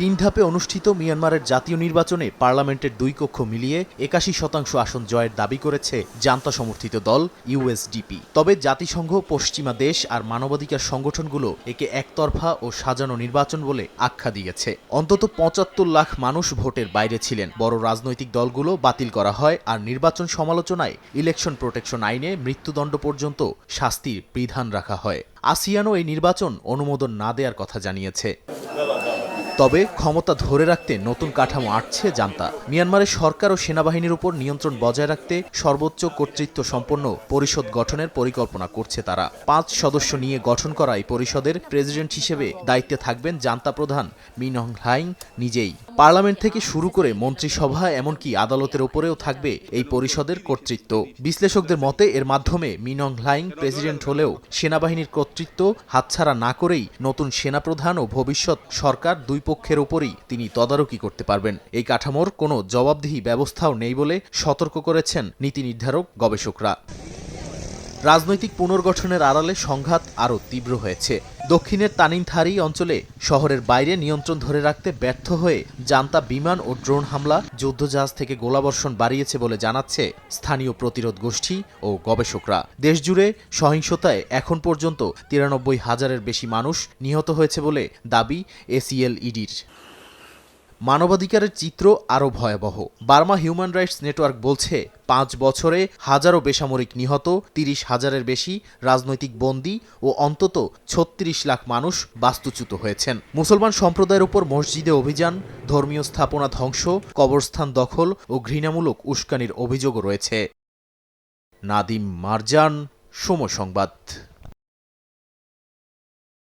তিন ধাপে অনুষ্ঠিত মিয়ানমারের জাতীয় নির্বাচনে পার্লামেন্টের দুই কক্ষ মিলিয়ে একাশি শতাংশ আসন জয়ের দাবি করেছে জান্তা সমর্থিত দল ইউএসডিপি তবে জাতিসংঘ, পশ্চিমা দেশ আর মানবাধিকার সংগঠনগুলো একে একতরফা ও সাজানো নির্বাচন বলে আখ্যা দিয়েছে। অন্তত পঁচাত্তর লাখ মানুষ ভোটের বাইরে ছিলেন। বড় রাজনৈতিক দলগুলো বাতিল করা হয় আর নির্বাচন সমালোচনায় ইলেকশন প্রোটেকশন আইনে মৃত্যুদণ্ড পর্যন্ত শাস্তির বিধান রাখা হয়। আসিয়ানও এই নির্বাচন অনুমোদন না দেওয়ার কথা জানিয়েছে। তবে ক্ষমতা ধরে রাখতে নতুন কাঠামো আটছে জান্তা। মিয়ানমারের সরকার ও সেনাবাহিনীর উপর নিয়ন্ত্রণ বজায় রাখতে সর্বোচ্চ কর্তৃত্ব সম্পন্ন পরিষদ গঠনের পরিকল্পনা করছে তারা। পাঁচ সদস্য নিয়ে গঠন করা এই পরিষদের প্রেসিডেন্ট হিসেবে দায়িত্বে থাকবেন জান্তা প্রধান মিনং হাইং নিজেই। পার্লামেন্ট থেকে শুরু করে মন্ত্রিসভা, এমনকি আদালতের উপরেও থাকবে এই পরিষদের কর্তৃত্ব। বিশ্লেষকদের মতে, এর মাধ্যমে মিনং হ্লাইং প্রেসিডেন্ট হলেও সেনাবাহিনীর কর্তৃত্ব হাতছাড়া না করেই নতুন সেনাপ্রধান ও ভবিষ্যৎ সরকার দুই পক্ষের ওপরই তিনি তদারকি করতে পারবেন। এই কাঠামোর কোনো জবাবদিহি ব্যবস্থাও নেই বলে সতর্ক করেছেন নীতি নির্ধারক গবেষকরা। রাজনৈতিক পুনর্গঠনের আড়ালে সংঘাত আরও তীব্র হয়েছে। দক্ষিণের তানিনথারি অঞ্চলে শহরের বাইরে নিয়ন্ত্রণ ধরে রাখতে ব্যর্থ হয়ে জান্তা বিমান ও ড্রোন হামলা যুদ্ধজাহাজ থেকে গোলাবর্ষণ বাড়িয়েছে বলে জানাচ্ছে স্থানীয় প্রতিরোধ গোষ্ঠী ও গবেষকরা। দেশজুড়ে সহিংসতায় এখন পর্যন্ত তিরানব্বই হাজারের বেশি মানুষ নিহত হয়েছে বলে দাবি এসিএল ইডির মানবাধিকারের চিত্র আরও ভয়াবহ। বার্মা হিউম্যান রাইটস নেটওয়ার্ক বলছে, পাঁচ বছরে হাজারো বেসামরিক নিহত, তিরিশ হাজারের বেশি রাজনৈতিক বন্দী ও অন্তত ছত্রিশ লাখ মানুষ বাস্তুচ্যুত হয়েছেন। মুসলমান সম্প্রদায়ের উপর মসজিদে অভিযান, ধর্মীয় স্থাপনা ধ্বংস, কবরস্থান দখল ও ঘৃণামূলক উস্কানির অভিযোগও রয়েছে। নাদিম মারজান, সময় সংবাদ।